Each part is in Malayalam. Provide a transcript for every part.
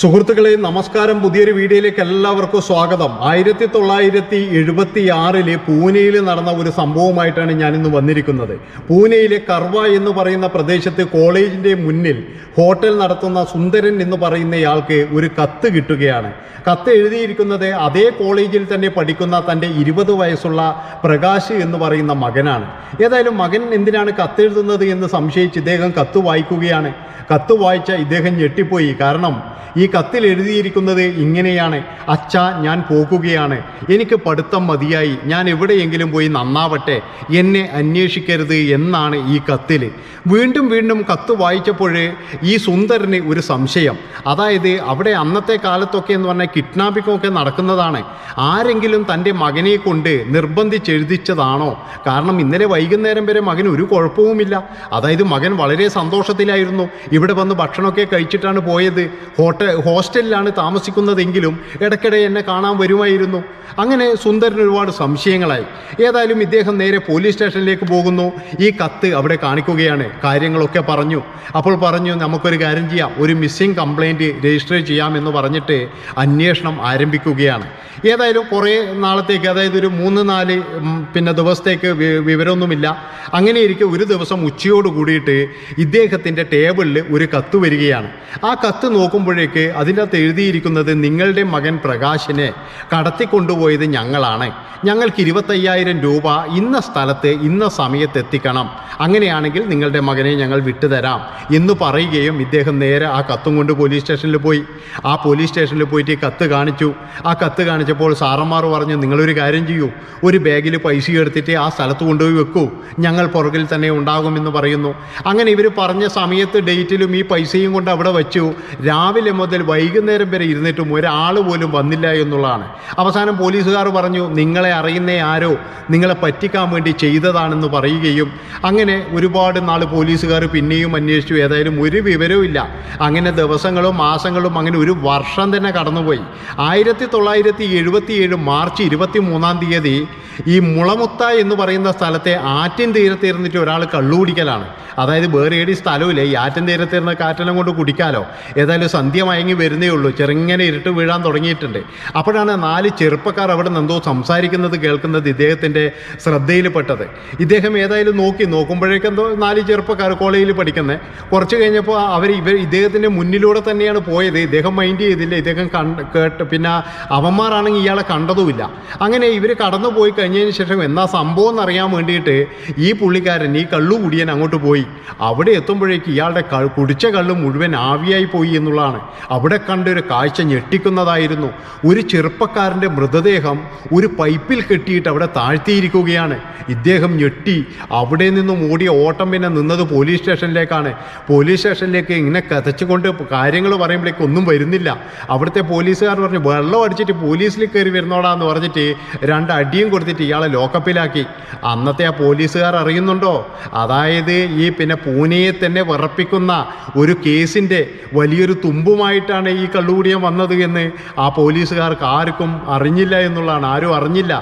സുഹൃത്തുക്കളെ നമസ്കാരം. പുതിയൊരു വീഡിയോയിലേക്ക് എല്ലാവർക്കും സ്വാഗതം. ആയിരത്തി തൊള്ളായിരത്തി എഴുപത്തി പൂനെയിൽ നടന്ന ഒരു സംഭവമായിട്ടാണ് ഞാൻ ഇന്ന് വന്നിരിക്കുന്നത്. പൂനെയിലെ കർവ എന്ന് പറയുന്ന പ്രദേശത്ത് കോളേജിന്റെ മുന്നിൽ ഹോട്ടൽ നടത്തുന്ന സുന്ദരൻ എന്ന് പറയുന്നയാൾക്ക് ഒരു കത്ത് കിട്ടുകയാണ്. കത്ത് എഴുതിയിരിക്കുന്നത് അതേ കോളേജിൽ തന്നെ പഠിക്കുന്ന തന്റെ ഇരുപത് വയസ്സുള്ള പ്രകാശ് എന്ന് പറയുന്ന മകനാണ്. ഏതായാലും മകൻ എന്തിനാണ് കത്തെഴുതുന്നത് എന്ന് സംശയിച്ച് ഇദ്ദേഹം കത്ത് വായിക്കുകയാണ്. കത്ത് വായിച്ച ഇദ്ദേഹം ഞെട്ടിപ്പോയി. കാരണം കത്തിൽ എഴുതിയിരിക്കുന്നത് ഇങ്ങനെയാണ്. അച്ഛാ ഞാൻ പോകുകയാണ്. എനിക്ക് പഠിത്തം മതിയായി. ഞാൻ എവിടെയെങ്കിലും പോയി നന്നാവട്ടെ. എന്നെ അന്വേഷിക്കരുത് എന്നാണ് ഈ കത്തിൽ. വീണ്ടും വീണ്ടും കത്ത് വായിച്ചപ്പോൾ ഈ സുന്ദരന് ഒരു സംശയം. അതായത് അവിടെ അന്നത്തെ കാലത്തൊക്കെ എന്ന് പറഞ്ഞാൽ കിഡ്നാപ്പിംഗ് ഒക്കെ നടക്കുന്നതാണ്. ആരെങ്കിലും തന്റെ മകനെ കൊണ്ട് നിർബന്ധിച്ചെഴുതിച്ചതാണോ? കാരണം ഇന്നലെ വൈകുന്നേരം വരെ മകൻ ഒരു കുഴപ്പവുമില്ല. അതായത് മകൻ വളരെ സന്തോഷത്തിലായിരുന്നു. ഇവിടെ വന്ന് ഭക്ഷണമൊക്കെ കഴിച്ചിട്ടാണ് പോയത്. ഹോട്ടൽ ഹോസ്റ്റലിലാണ് താമസിക്കുന്നതെങ്കിലും ഇടയ്ക്കിടെ എന്നെ കാണാൻ വരുമായിരുന്നു. അങ്ങനെ സുന്ദരന് ഒരുപാട് സംശയങ്ങളായി. ഏതായാലും ഇദ്ദേഹം നേരെ പോലീസ് സ്റ്റേഷനിലേക്ക് പോകുന്നു. ഈ കത്ത് അവിടെ കാണിക്കുകയാണ്. കാര്യങ്ങളൊക്കെ പറഞ്ഞു. അപ്പോൾ പറഞ്ഞു നമുക്കൊരു കാര്യം ചെയ്യാം. ഒരു മിസ്സിംഗ് കംപ്ലൈന്റ് രജിസ്റ്റർ ചെയ്യാമെന്ന് പറഞ്ഞിട്ട് അന്വേഷണം ആരംഭിക്കുകയാണ്. ഏതായാലും കുറേ നാളത്തേക്ക് അതായത് ഒരു മൂന്ന് നാല് പിന്നെ ദിവസത്തേക്ക് വിവരമൊന്നുമില്ല. അങ്ങനെ ഇരിക്കെ ഒരു ദിവസം ഉച്ചയോട് കൂടിയിട്ട് ഇദ്ദേഹത്തിന്റെ ടേബിളിൽ ഒരു കത്ത് വരികയാണ്. ആ കത്ത് നോക്കുമ്പോഴേക്ക് അതിന്റെ അകത്ത് എഴുതിയിരിക്കുന്നത് നിങ്ങളുടെ മകൻ പ്രകാശിനെ കടത്തിക്കൊണ്ടുപോയത് ഞങ്ങളാണ്. ഞങ്ങൾക്ക് ഇരുപത്തയ്യായിരം രൂപ ഇന്ന സ്ഥലത്ത് ഇന്ന സമയത്ത് എത്തിക്കണം. അങ്ങനെയാണെങ്കിൽ നിങ്ങളുടെ മകനെ ഞങ്ങൾ വിട്ടുതരാം എന്ന് പറയുകയും ഇദ്ദേഹം നേരെ ആ കത്തും കൊണ്ട് പോലീസ് സ്റ്റേഷനിൽ പോയി. ആ പോലീസ് സ്റ്റേഷനിൽ പോയിട്ട് ഈ കത്ത് കാണിച്ചു. ആ കത്ത് കാണിച്ചപ്പോൾ സാറന്മാർ പറഞ്ഞു നിങ്ങളൊരു കാര്യം ചെയ്യൂ. ഒരു ബാഗിൽ പൈസ എടുത്തിട്ട് ആ സ്ഥലത്ത് കൊണ്ടുപോയി വെക്കൂ. ഞങ്ങൾ പുറകിൽ തന്നെ ഉണ്ടാകുമെന്ന് പറയുന്നു. അങ്ങനെ ഇവർ പറഞ്ഞ സമയത്ത് ഡേറ്റിലും ഈ പൈസയും കൊണ്ട് അവിടെ വെച്ചു. രാവിലെ മുതൽ വൈകുന്നേരം വരെ ഇരുന്നിട്ടും ഒരാൾ പോലും വന്നില്ല എന്നുള്ളതാണ്. അവസാനം പോലീസുകാർ പറഞ്ഞു നിങ്ങളെ അറിയുന്ന ആരോ? നിങ്ങളെ പറ്റിക്കാൻ വേണ്ടി ചെയ്തതാണെന്ന് പറയുകയും അങ്ങനെ ഒരുപാട് നാൾ പോലീസുകാർ പിന്നെയും അന്വേഷിച്ചു. ഏതായാലും ഒരു വിവരവും ഇല്ല. അങ്ങനെ ദിവസങ്ങളും മാസങ്ങളും അങ്ങനെ ഒരു വർഷം തന്നെ കടന്നുപോയി. ആയിരത്തി തൊള്ളായിരത്തി എഴുപത്തി ഏഴ് മാർച്ച് ഇരുപത്തി മൂന്നാം തീയതി ഈ മുളമുത്ത എന്ന് പറയുന്ന സ്ഥലത്തെ ആറ്റിൻ തീരത്ത് ഇരുന്നിട്ട് ഒരാൾ കള്ളു കുടിക്കലാണ് അതായത് വേറെ ഏടി സ്ഥലമില്ല ഈ ആറ്റിൻ തീരത്ത് ഇരുന്ന് കാറ്റെല്ലാം കൊണ്ട് കുടിക്കാലോ. ഏതായാലും സന്ധ്യ മയങ്ങി വരുന്നേ ഉള്ളൂ. ചെറുങ്ങനെ ഇരുട്ട് വീഴാൻ തുടങ്ങിയിട്ടുണ്ട്. അപ്പോഴാണ് നാല് ചെറുപ്പക്കാർ അവിടെ നിന്ന് എന്തോ സംസാരിക്കുന്നത് കേൾക്കുന്നത് ഇദ്ദേഹത്തിന്റെ ശ്രദ്ധയിൽപ്പെട്ടത്. ഇദ്ദേഹം ഏതായാലും നോക്കി. നോക്കുമ്പോഴേക്കും എന്തോ നാല് ചെറുപ്പക്കാർ കോളേജിൽ പഠിക്കുന്നത് കുറച്ച് കഴിഞ്ഞപ്പോൾ അവർ ഇവർ ഇദ്ദേഹത്തിന്റെ മുന്നിലൂടെ തന്നെയാണ് പോയത്. ഇദ്ദേഹം മൈൻഡ് ചെയ്തില്ല. ഇദ്ദേഹം കണ്ട് കേട്ട് പിന്നെ അവന്മാരാണെങ്കിൽ ഇയാളെ കണ്ടതുമില്ല. അങ്ങനെ ഇവർ കടന്നു പോയി കഴിഞ്ഞതിന് ശേഷം എന്നാ സംഭവം എന്നറിയാൻ വേണ്ടിയിട്ട് ഈ പുള്ളിക്കാരൻ ഈ കള്ളു കുടിയൻ അങ്ങോട്ട് പോയി. അവിടെ എത്തുമ്പോഴേക്ക് ഇയാളുടെ കുടിച്ച കള്ള് മുഴുവൻ ആവിയായി പോയി എന്നുള്ളതാണ്. അവിടെ കണ്ടൊരു കാഴ്ച ഞെട്ടിക്കുന്നതായിരുന്നു. ഒരു ചെറുപ്പക്കാരന്റെ മൃതദേഹം ഒരു പൈപ്പിൽ കെട്ടിയിട്ട് അവിടെ താഴ്ത്തിയിരിക്കുകയാണ്. ഇദ്ദേഹം ഞെട്ടി. അവിടെ നിന്നും ഓടിയ ഓട്ടം പിന്നെ നിന്നത് പോലീസ് സ്റ്റേഷനിലേക്കാണ്. പോലീസ് സ്റ്റേഷനിലേക്ക് ഇങ്ങനെ കഥച്ചുകൊണ്ട് കാര്യങ്ങൾ പറയുമ്പോഴേക്ക് ഒന്നും വരുന്നില്ല. അവിടുത്തെ പോലീസുകാർ പറഞ്ഞു വെള്ളം അടിച്ചിട്ട് പോലീസിൽ കയറി വരുന്നോടാന്ന് പറഞ്ഞിട്ട് രണ്ട് അടിയും കൊടുത്തിട്ട് ഇയാളെ ലോക്കപ്പിലാക്കി. അന്നത്തെ ആ പോലീസുകാർ അറിയുന്നുണ്ടോ? അതായത് ഈ പിന്നെ പൂനെയെ തന്നെ വിറപ്പിക്കുന്ന ഒരു കേസിന്റെ വലിയൊരു തുമ്പുമായിട്ടാണ് ഈ കള്ളുകൂടിയം വന്നത് എന്ന് ആ പോലീസുകാർക്ക് ആർക്കും അറിഞ്ഞില്ല എന്നുള്ളതാണ്. ആരും അറിഞ്ഞില്ല.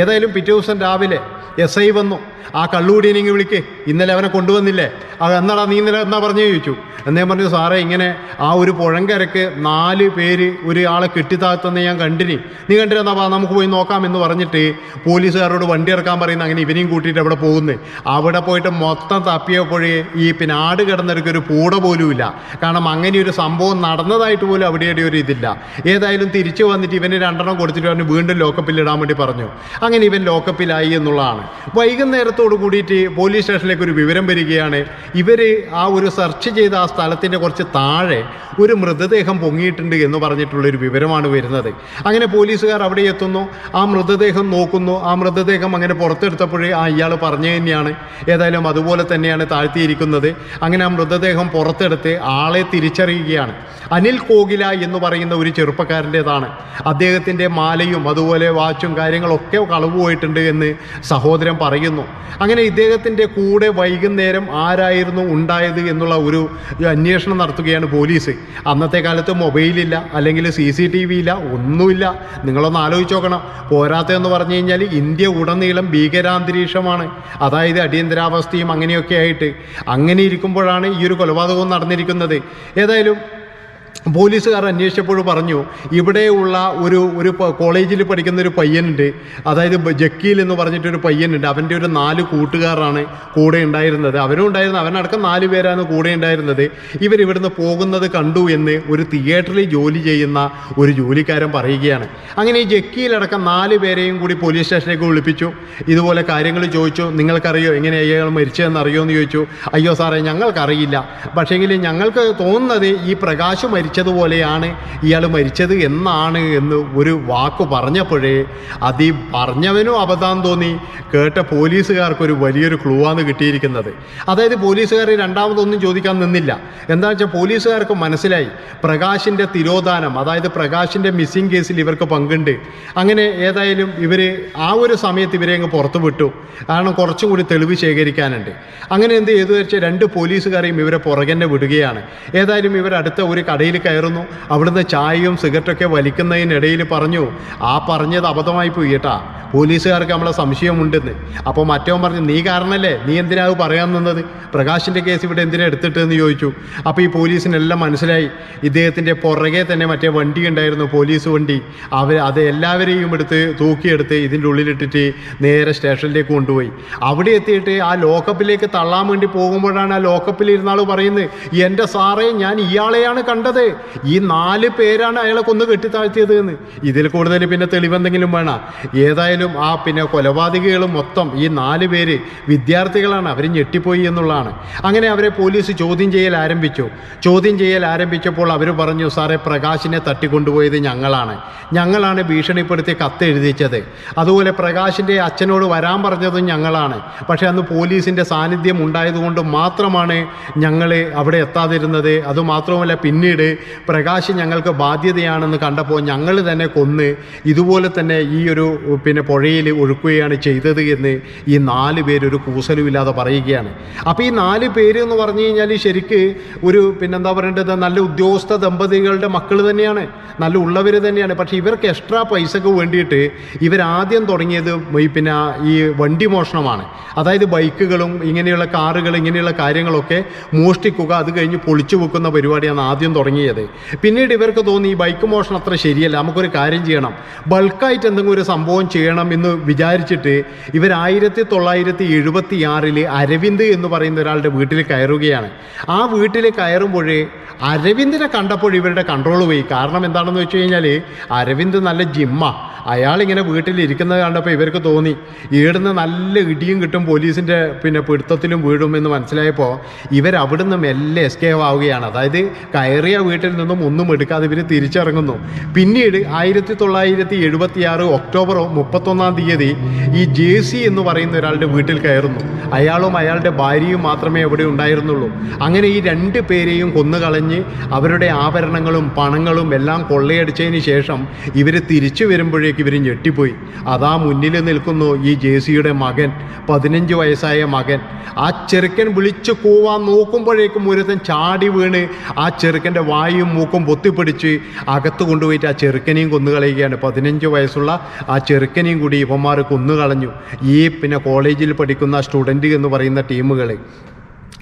ഏതായാലും പിറ്റേ ദിവസം രാവിലെ എസ് ഐ വന്നു. ആ കള്ളുകൂടിയനെങ്കിൽ വിളിക്ക്. ഇന്നലെ അവനെ കൊണ്ടുവന്നില്ലേ? അത് എന്നാടാ നീ ഇന്നലെ എന്നാ പറഞ്ഞു ചോദിച്ചു. എന്നേ പറഞ്ഞു സാറേ ഇങ്ങനെ ആ ഒരു പുഴങ്കരക്ക് നാല് പേര് ഒരു ആളെ കെട്ടിത്താഴ്ത്തുന്ന ഞാൻ കണ്ടിനി. നീ കണ്ടിരുന്നാ വാ നമുക്ക് പോയി നോക്കാം എന്ന് പറഞ്ഞിട്ട് പോലീസുകാരോട് വണ്ടി ഇറക്കാൻ പറയുന്ന അങ്ങനെ ഇവനെയും കൂട്ടിയിട്ട് അവിടെ പോകുന്നത് അവിടെ പോയിട്ട് മൊത്തം തപ്പിയപ്പോഴേ ഈ പിന്നെ ആട് കിടന്നവർക്ക് ഒരു പൂട പോലുമില്ല. കാരണം അങ്ങനെ ഒരു സംഭവം നടന്നതായിട്ട് പോലും അവിടെ ഇവിടെ ഒരു ഇതില്ല. ഏതായാലും തിരിച്ചു വന്നിട്ട് ഇവന് രണ്ടെണ്ണം കൊടുത്തിട്ട് അവന് വീണ്ടും ലോക്കപ്പിൽ ഇടാൻ വേണ്ടി പറഞ്ഞു. അങ്ങനെ ഇവൻ ലോക്കപ്പിലായി എന്നുള്ളതാണ്. വൈകുന്നേരത്തോട് കൂടിയിട്ട് പോലീസ് സ്റ്റേഷനിലേക്ക് ഒരു വിവരം വരികയാണ്. ഇവർ ആ ഒരു സെർച്ച് ചെയ്ത ആ സ്ഥലത്തിന്റെ കുറച്ച് താഴെ ഒരു മൃതദേഹം പൊങ്ങിയിട്ടുണ്ട് എന്ന് പറഞ്ഞിട്ടുള്ളൊരു വിവരമാണ് വരുന്നത്. അങ്ങനെ പോലീസുകാർ അവിടെ എത്തുന്നു. ആ മൃതദേഹം നോക്കുന്നു. ആ മൃതദേഹം അങ്ങനെ പുറത്തെടുത്തപ്പോഴേ ആ ഇയാൾ പറഞ്ഞു തന്നെയാണ്. ഏതായാലും അതുപോലെ തന്നെയാണ് താഴ്ത്തിയിരിക്കുന്നത്. അങ്ങനെ ആ മൃതദേഹം പുറത്തെടുത്ത് ആളെ തിരിച്ചറിയുകയാണ്. അനിൽ കോകില എന്ന് പറയുന്ന ഒരു ചെറുപ്പക്കാരന്റെതാണ്. അദ്ദേഹത്തിന്റെ മാലയും അതുപോലെ വാച്ചും കാര്യങ്ങളൊക്കെ കളവ് പോയിട്ടുണ്ട് എന്ന് സഹോദരൻ പറയുന്നു. അങ്ങനെ ഇദ്ദേഹത്തിന്റെ കൂടെ വൈകുന്നേരം ആരായിരുന്നു ഉണ്ടായത് എന്നുള്ള ഒരു അന്വേഷണം നടത്തുകയാണ് പോലീസ്. അന്നത്തെ കാലത്ത് മൊബൈലില്ല അല്ലെങ്കിൽ സി സി ടി വി ഇല്ല ഒന്നുമില്ല. നിങ്ങളൊന്ന് ആലോചിച്ച് നോക്കണം. പോരാത്തതെന്ന് പറഞ്ഞു കഴിഞ്ഞാൽ ഇന്ത്യ ഉടനീളം ഭീകരാന്തരീക്ഷമാണ്. അതായത് അടിയന്തരാവസ്ഥയും അങ്ങനെയൊക്കെ ആയിട്ട്. അങ്ങനെ ഇരിക്കുമ്പോഴാണ് ഈ ഒരു കൊലപാതകവും നടന്നിരിക്കുന്നത്. ഏതായാലും പോലീസുകാർ അന്വേഷിച്ചപ്പോൾ പറഞ്ഞു ഇവിടെയുള്ള ഒരു ഒരു കോളേജിൽ പഠിക്കുന്ന ഒരു പയ്യനുണ്ട്. അതായത് ജക്കീൽ എന്ന് പറഞ്ഞിട്ടൊരു പയ്യനുണ്ട്. അവന്റെ ഒരു നാല് കൂട്ടുകാരാണ് കൂടെ ഉണ്ടായിരുന്നത്. അവനും ഉണ്ടായിരുന്നത് അവനടക്കം നാല് പേരാണ് കൂടെ ഉണ്ടായിരുന്നത്. ഇവരിവിടുന്ന് പോകുന്നത് കണ്ടു എന്ന് ഒരു തിയേറ്ററിൽ ജോലി ചെയ്യുന്ന ഒരു ജോലിക്കാരൻ പറയുകയാണ്. അങ്ങനെ ഈ ജക്കീലടക്കം നാല് പേരെയും കൂടി പോലീസ് സ്റ്റേഷനിലേക്ക് വിളിപ്പിച്ചു. ഇതുപോലെ കാര്യങ്ങൾ ചോദിച്ചു. നിങ്ങൾക്കറിയോ എങ്ങനെ അയാൾ മരിച്ചതെന്ന് അറിയോ എന്ന് ചോദിച്ചു. അയ്യോ സാറേ ഞങ്ങൾക്കറിയില്ല. പക്ഷേങ്കിൽ ഞങ്ങൾക്ക് തോന്നുന്നത് ഈ പ്രകാശ് മരിച്ചതുപോലെയാണ് ഇയാൾ മരിച്ചത് എന്നാണ് എന്ന് ഒരു വാക്ക് പറഞ്ഞപ്പോഴേ അത് ഈ പറഞ്ഞവനും അബദ്ധം തോന്നി. കേട്ട പോലീസുകാർക്ക് ഒരു വലിയൊരു ക്ലൂ ആണ് കിട്ടിയിരിക്കുന്നത്. അതായത് പോലീസുകാർ രണ്ടാമതൊന്നും ചോദിക്കാൻ നിന്നില്ല. എന്താ വെച്ചാൽ പോലീസുകാർക്ക് മനസ്സിലായി. പ്രകാശിന്റെ തിരോധാനം അതായത് പ്രകാശിന്റെ മിസ്സിംഗ് കേസിൽ ഇവർക്ക് പങ്കുണ്ട്. അങ്ങനെ ഏതായാലും ഇവർ ആ ഒരു സമയത്ത് ഇവരെ അങ്ങ് പുറത്തു വിട്ടു. കാരണം കുറച്ചും കൂടി തെളിവ് ശേഖരിക്കാനുണ്ട്. അങ്ങനെ എന്ത് ചെയ്തു വെച്ചാൽ രണ്ട് പോലീസുകാരെയും ഇവരെ പുറകെന്നെ വിടുകയാണ്. ഏതായാലും ഇവർ അടുത്ത ഒരു കടയിൽ കയറുന്നു. അവിടുന്ന് ചായയും സിഗരറ്റൊക്കെ വലിക്കുന്നതിനിടയിൽ പറഞ്ഞു ആ പറഞ്ഞത് അബദ്ധമായി പോയി കേട്ടാ. പോലീസുകാർക്ക് നമ്മളെ സംശയമുണ്ടെന്ന്. അപ്പോൾ മറ്റവൻ പറഞ്ഞു നീ കാരണല്ലേ? നീ എന്തിനാ പറയാൻ നിന്നത്? പ്രകാശിന്റെ കേസ് ഇവിടെ എന്തിനാ എടുത്തിട്ടെന്ന് ചോദിച്ചു. അപ്പോൾ ഈ പോലീസിനെല്ലാം മനസ്സിലായി. ഇദ്ദേഹത്തിന്റെ പുറകെ തന്നെ മറ്റേ വണ്ടി ഉണ്ടായിരുന്നു പോലീസ് വണ്ടി. അവർ അത് എല്ലാവരെയും എടുത്ത് തൂക്കിയെടുത്ത് ഇതിന്റെ ഉള്ളിലിട്ടിട്ട് നേരെ സ്റ്റേഷനിലേക്ക് കൊണ്ടുപോയി. അവിടെ എത്തിയിട്ട് ആ ലോക്കപ്പിലേക്ക് തള്ളാൻ വേണ്ടി പോകുമ്പോഴാണ് ആ ലോക്കപ്പിൽ ഇരുന്നാൾ പറയുന്നത് എന്റെ സാറേ ഞാൻ ഇയാളെയാണ് കണ്ടത്. ഈ നാല് പേരാണ് അയാളെ കൊന്ന് കെട്ടിത്താഴ്ത്തിയത് എന്ന് ഇതിൽ കൂടുതൽ പിന്നെ തെളിവെന്തെങ്കിലും വേണം? ഏതായാലും ആ പിന്നെ കൊലപാതകികൾ മൊത്തം ഈ നാല് പേര് വിദ്യാർത്ഥികളാണ്. അവർ ഞെട്ടിപ്പോയി എന്നുള്ളതാണ്. അങ്ങനെ അവരെ പോലീസ് ചോദ്യം ചെയ്യൽ ആരംഭിച്ചു. ചോദ്യം ചെയ്യൽ ആരംഭിച്ചപ്പോൾ അവർ പറഞ്ഞു സാറേ പ്രകാശിനെ തട്ടിക്കൊണ്ടുപോയത് ഞങ്ങളാണ്. ഞങ്ങളാണ് ഭീഷണിപ്പെടുത്തി കത്തെഴുതിച്ചത്. അതുപോലെ പ്രകാശിന്റെ അച്ഛനോട് വരാൻ പറഞ്ഞതും ഞങ്ങളാണ്. പക്ഷേ അന്ന് പോലീസിന്റെ സാന്നിധ്യം ഉണ്ടായതുകൊണ്ട് മാത്രമാണ് ഞങ്ങൾ അവിടെ എത്താതിരുന്നത്. അതുമാത്രമല്ല പിന്നീട് പ്രകാശ് ഞങ്ങൾക്ക് ബാധ്യതയാണെന്ന് കണ്ടപ്പോൾ ഞങ്ങൾ തന്നെ കൊന്ന് ഇതുപോലെ തന്നെ ഈ ഒരു പിന്നെ പുഴയിൽ ഒഴുക്കുകയാണ് ചെയ്തത് എന്ന് ഈ നാല് പേരൊരു കൂസലുമില്ലാതെ പറയുകയാണ്. അപ്പോൾ ഈ നാല് പേര് എന്ന് പറഞ്ഞു കഴിഞ്ഞാൽ ശരിക്ക് ഒരു പിന്നെന്താ പറയേണ്ടത്? നല്ല ഉദ്യോഗസ്ഥ ദമ്പതികളുടെ മക്കൾ തന്നെയാണ്. നല്ല ഉള്ളവർ തന്നെയാണ്. പക്ഷേ ഇവർക്ക് എക്സ്ട്രാ പൈസക്ക് വേണ്ടിയിട്ട് ഇവരാദ്യം തുടങ്ങിയത് പിന്നെ ഈ വണ്ടി മോഷണമാണ്. അതായത് ബൈക്കുകളും ഇങ്ങനെയുള്ള കാറുകൾ ഇങ്ങനെയുള്ള കാര്യങ്ങളൊക്കെ മോഷ്ടിക്കുക അത് കഴിഞ്ഞ് പൊളിച്ചു വെക്കുന്ന പരിപാടിയാണ് ആദ്യം തുടങ്ങിയത്. പിന്നീട് ഇവർക്ക് തോന്നി ഈ ബൈക്ക് മോഷണം അത്ര ശരിയല്ല നമുക്കൊരു കാര്യം ചെയ്യണം. ബൾക്കായിട്ട് എന്തെങ്കിലും ഒരു സംഭവം ചെയ്യണം എന്ന് വിചാരിച്ചിട്ട് ഇവർ ആയിരത്തി തൊള്ളായിരത്തി എഴുപത്തി ആറിൽ അരവിന്ദ് എന്ന് പറയുന്ന ഒരാളുടെ വീട്ടിൽ കയറുകയാണ്. ആ വീട്ടിൽ കയറുമ്പോഴേ അരവിന്ദിനെ കണ്ടപ്പോൾ ഇവരുടെ കൺട്രോൾ പോയി. കാരണം എന്താണെന്ന് വെച്ച് കഴിഞ്ഞാൽ അരവിന്ദ് നല്ല ജിമ്മ. അയാളിങ്ങനെ വീട്ടിലിരിക്കുന്നത് കണ്ടപ്പോൾ ഇവർക്ക് തോന്നി. ഈടുന്ന് നല്ല ഇടിയും കിട്ടും പോലീസിന്റെ പിന്നെ പിടുത്തത്തിലും വീഴും എന്ന് മനസ്സിലായപ്പോൾ ഇവർ അവിടുന്ന് മെല്ലെ എസ്കേവ് ആവുകയാണ്. അതായത് കയറിയ വീട്ടിൽ നിന്നും ഒന്നും എടുക്കാതെ ഇവർ തിരിച്ചിറങ്ങുന്നു. പിന്നീട് ആയിരത്തി തൊള്ളായിരത്തി എഴുപത്തി ആറ് ഒക്ടോബർ മുപ്പത്തൊന്നാം തീയതി ഈ ജെ സി എന്ന് പറയുന്ന ഒരാളുടെ വീട്ടിൽ കയറുന്നു. അയാളും അയാളുടെ ഭാര്യയും മാത്രമേ അവിടെ ഉണ്ടായിരുന്നുള്ളൂ. അങ്ങനെ ഈ രണ്ട് പേരെയും കൊന്നുകളഞ്ഞ് അവരുടെ ആഭരണങ്ങളും പണങ്ങളും എല്ലാം കൊള്ളയടിച്ചതിന് ശേഷം ഇവർ തിരിച്ചു വരുമ്പോഴേക്ക് ഇവർ ഞെട്ടിപ്പോയി. അതാ മുന്നിൽ നിൽക്കുന്നു ഈ ജെ സിയുടെ മകൻ പതിനഞ്ച് വയസ്സായ മകൻ. ആ ചെറുക്കൻ വിളിച്ചു കൂവാൻ നോക്കുമ്പോഴേക്കും ഒരുത്തൻ ചാടി വീണ് ആ ചെറുക്കന്റെ വായും മൂക്കും പൊത്തിപ്പിടിച്ച് അകത്ത് കൊണ്ടുപോയിട്ട് ആ ചെറുക്കനെയും കൊന്നുകളയുകയാണ്. പതിനഞ്ച് വയസ്സുള്ള ആ ചെറുക്കനെയും കൂടി ഇവന്മാർ കൊന്നുകളഞ്ഞു. ഈ പിന്നെ കോളേജിൽ പഠിക്കുന്ന സ്റ്റുഡന്റ് എന്ന് പറയുന്ന ടീമുകൾ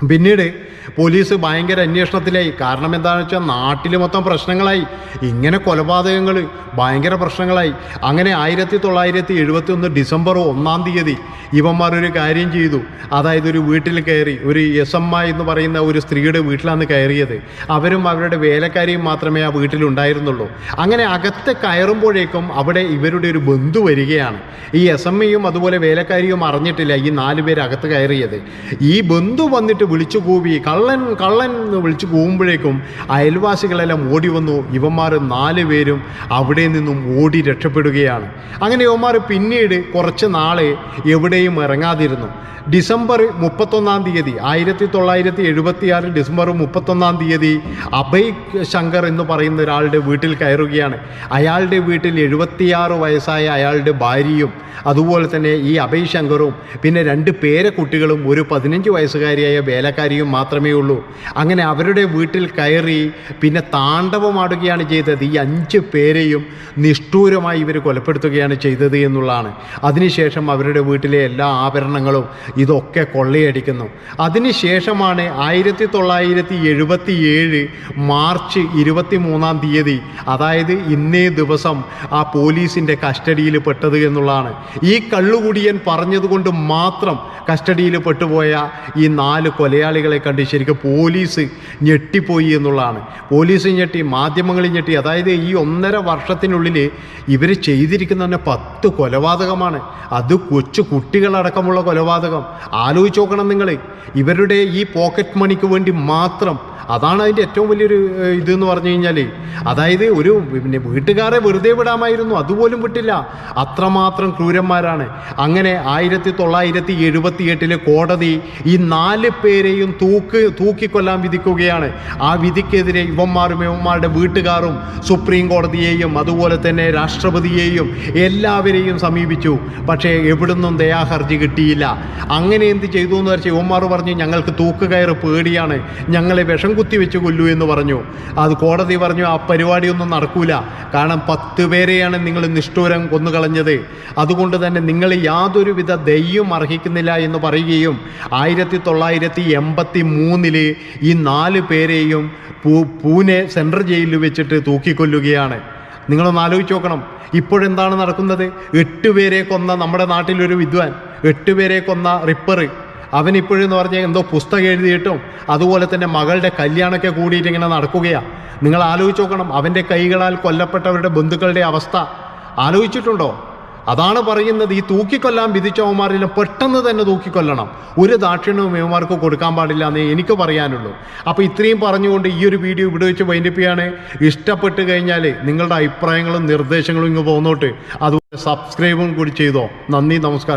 പിന്നീട് പോലീസ് ഭയങ്കര അന്വേഷണത്തിലായി. കാരണം എന്താണെന്ന് വെച്ചാൽ നാട്ടിൽ മൊത്തം പ്രശ്നങ്ങളായി. ഇങ്ങനെ കൊലപാതകങ്ങൾ ഭയങ്കര പ്രശ്നങ്ങളായി. അങ്ങനെ ആയിരത്തി തൊള്ളായിരത്തി എഴുപത്തി ഒന്ന് ഡിസംബർ ഒന്നാം തീയതി ഇവന്മാർ ഒരു കാര്യം ചെയ്തു. അതായത് ഒരു വീട്ടിൽ കയറി ഒരു എസ് എം എന്ന് പറയുന്ന ഒരു സ്ത്രീയുടെ വീട്ടിലാണ് കയറിയത്. അവരും അവരുടെ വേലക്കാരിയും മാത്രമേ ആ വീട്ടിലുണ്ടായിരുന്നുള്ളൂ. അങ്ങനെ അകത്ത് കയറുമ്പോഴേക്കും അവിടെ ഇവരുടെ ഒരു ബന്ധു വരികയാണ്. ഈ എസ് എം അതുപോലെ വേലക്കാരിയും അറിഞ്ഞിട്ടില്ല ഈ നാല് പേര് അകത്ത് കയറിയത്. ഈ ബന്ധു വന്നിട്ട് വിളിച്ചു കൂവി. കള്ളൻ കള്ളൻ എന്ന് വിളിച്ചു കൂവുമ്പോഴേക്കും അയൽവാസികളെല്ലാം ഓടി വന്നു. ഇവന്മാർ നാല് പേരും അവിടെ നിന്നും ഓടി രക്ഷപ്പെടുകയാണ്. അങ്ങനെ ഇവന്മാർ പിന്നീട് കുറച്ച് നാളെ എവിടെയും ഇറങ്ങാതിരുന്നു. ഡിസംബർ മുപ്പത്തൊന്നാം തീയതി ആയിരത്തി തൊള്ളായിരത്തി എഴുപത്തിയാറ് ഡിസംബർ മുപ്പത്തൊന്നാം തീയതി അഭയ് ശങ്കർ എന്ന് പറയുന്ന ഒരാളുടെ വീട്ടിൽ കയറുകയാണ്. അയാളുടെ വീട്ടിൽ എഴുപത്തിയാറ് വയസ്സായ അയാളുടെ ഭാര്യയും അതുപോലെ തന്നെ ഈ അഭയ് ശങ്കറും പിന്നെ രണ്ട് പേരക്കുട്ടികളും ഒരു പതിനഞ്ച് വയസ്സുകാരിയായ വേലക്കാരിയും മാത്രമേ ഉള്ളൂ. അങ്ങനെ അവരുടെ വീട്ടിൽ കയറി പിന്നെ താണ്ഡവമാടുകയാണ് ചെയ്തത്. ഈ അഞ്ച് പേരെയും നിഷ്ഠൂരമായി ഇവർ കൊലപ്പെടുത്തുകയാണ് ചെയ്തത് എന്നുള്ളതാണ്. അതിനുശേഷം അവരുടെ വീട്ടിലെ എല്ലാ ആഭരണങ്ങളും ഇതൊക്കെ കൊള്ളയടിക്കുന്നു. അതിനുശേഷമാണ് ആയിരത്തി തൊള്ളായിരത്തി എഴുപത്തി ഏഴ് മാർച്ച് ഇരുപത്തി മൂന്നാം തീയതി അതായത് ഇന്നേ ദിവസം ആ പോലീസിന്റെ കസ്റ്റഡിയിൽ പെട്ടത് എന്നുള്ളതാണ്. ഈ കള്ളുകുടിയൻ പറഞ്ഞതുകൊണ്ട് മാത്രം കസ്റ്റഡിയിൽ പെട്ടുപോയ ഈ നാല് കൊലയാളികളെ കണ്ട് ശരിക്കും പോലീസ് ഞെട്ടിപ്പോയി എന്നുള്ളതാണ്. പോലീസ് ഞെട്ടി മാധ്യമങ്ങൾ ഞെട്ടി. അതായത് ഈ ഒന്നര വർഷത്തിനുള്ളിൽ ഇവർ ചെയ്തിരിക്കുന്ന തന്നെ പത്ത് കൊലപാതകമാണ്. അത് കൊച്ചു കുട്ടികളടക്കമുള്ള കൊലപാതകം. ആലോചിച്ച് നോക്കണം നിങ്ങൾ ഇവരുടെ ഈ പോക്കറ്റ് മണിക്ക് വേണ്ടി മാത്രം അതാണ് അതിന്റെ ഏറ്റവും വലിയൊരു ഇത് എന്ന് പറഞ്ഞു കഴിഞ്ഞാൽ അതായത് ഒരു പിന്നെ വീട്ടുകാരെ വെറുതെ വിടാമായിരുന്നു അതുപോലും വിട്ടില്ല. അത്രമാത്രം ക്രൂരന്മാരാണ്. അങ്ങനെ ആയിരത്തി തൊള്ളായിരത്തി എഴുപത്തി എട്ടിലെ കോടതി ഈ നാല് പേരെയും തൂക്ക് തൂക്കിക്കൊല്ലാൻ വിധിക്കുകയാണ്. ആ വിധിക്കെതിരെ ഇവന്മാരും ഇവന്മാരുടെ വീട്ടുകാരും സുപ്രീം കോടതിയെയും അതുപോലെ തന്നെ രാഷ്ട്രപതിയെയും എല്ലാവരെയും സമീപിച്ചു. പക്ഷേ എവിടുന്നും ദയാഹർജി കിട്ടിയില്ല. അങ്ങനെ എന്ത് ചെയ്തു എന്ന് വെച്ചാൽ ഇവന്മാർ പറഞ്ഞു ഞങ്ങൾക്ക് തൂക്കുകയറ് പേടിയാണ്. ഞങ്ങളെ വിഷം കുത്തി വെച്ച് കൊല്ലൂ എന്ന് പറഞ്ഞു. അത് കോടതി പറഞ്ഞു ആ പരിപാടിയൊന്നും നടക്കൂല. കാരണം പത്ത് പേരെയാണ് നിങ്ങൾ നിഷ്ഠൂരം കൊന്നുകളഞ്ഞത്. അതുകൊണ്ട് തന്നെ നിങ്ങൾ യാതൊരുവിധ ദയ്യം അർഹിക്കുന്നില്ല എന്ന് പറയുകയും ആയിരത്തി തൊള്ളായിരത്തി എൺപത്തി മൂന്നിൽ ഈ നാല് പേരെയും പൂ പൂനെ സെൻട്രൽ ജയിലിൽ വെച്ചിട്ട് തൂക്കിക്കൊല്ലുകയാണ്. നിങ്ങളൊന്ന് ആലോചിച്ച് നോക്കണം. ഇപ്പോഴെന്താണ് നടക്കുന്നത്? എട്ട് പേരെ കൊന്ന നമ്മുടെ നാട്ടിലൊരു വിദ്വാൻ എട്ട് പേരെ കൊന്ന റിപ്പർ അവൻ ഇപ്പോഴെന്ന് പറഞ്ഞാൽ എന്തോ പുസ്തകം എഴുതിയിട്ടും അതുപോലെ തന്നെ മകളുടെ കല്യാണമൊക്കെ കൂടിയിട്ട് ഇങ്ങനെ നടക്കുകയാണ് നിങ്ങൾ ആലോചിച്ച് നോക്കണം അവന്റെ കൈകളാൽ കൊല്ലപ്പെട്ടവരുടെ ബന്ധുക്കളുടെ അവസ്ഥ. ആലോചിച്ചിട്ടുണ്ടോ? അതാണ് പറയുന്നത് ഈ തൂക്കിക്കൊല്ലാൻ വിധിച്ചവന്മാരെല്ലാം പെട്ടെന്ന് തന്നെ തൂക്കിക്കൊല്ലണം. ഒരു ദാക്ഷിണ്യവും ഇവന്മാർക്ക് കൊടുക്കാൻ പാടില്ല എന്നേ എനിക്ക് പറയാനുള്ളൂ. അപ്പോൾ ഇത്രയും പറഞ്ഞുകൊണ്ട് ഈ ഒരു വീഡിയോ ഇവിടെ വെച്ച് വൈൻഡപ്പിയാണ് ഇഷ്ടപ്പെട്ട് കഴിഞ്ഞാൽ നിങ്ങളുടെ അഭിപ്രായങ്ങളും നിർദ്ദേശങ്ങളും ഇങ്ങ് പോന്നോട്ട്. അതുപോലെ സബ്സ്ക്രൈബും കൂടി ചെയ്തോ. നന്ദി നമസ്കാരം.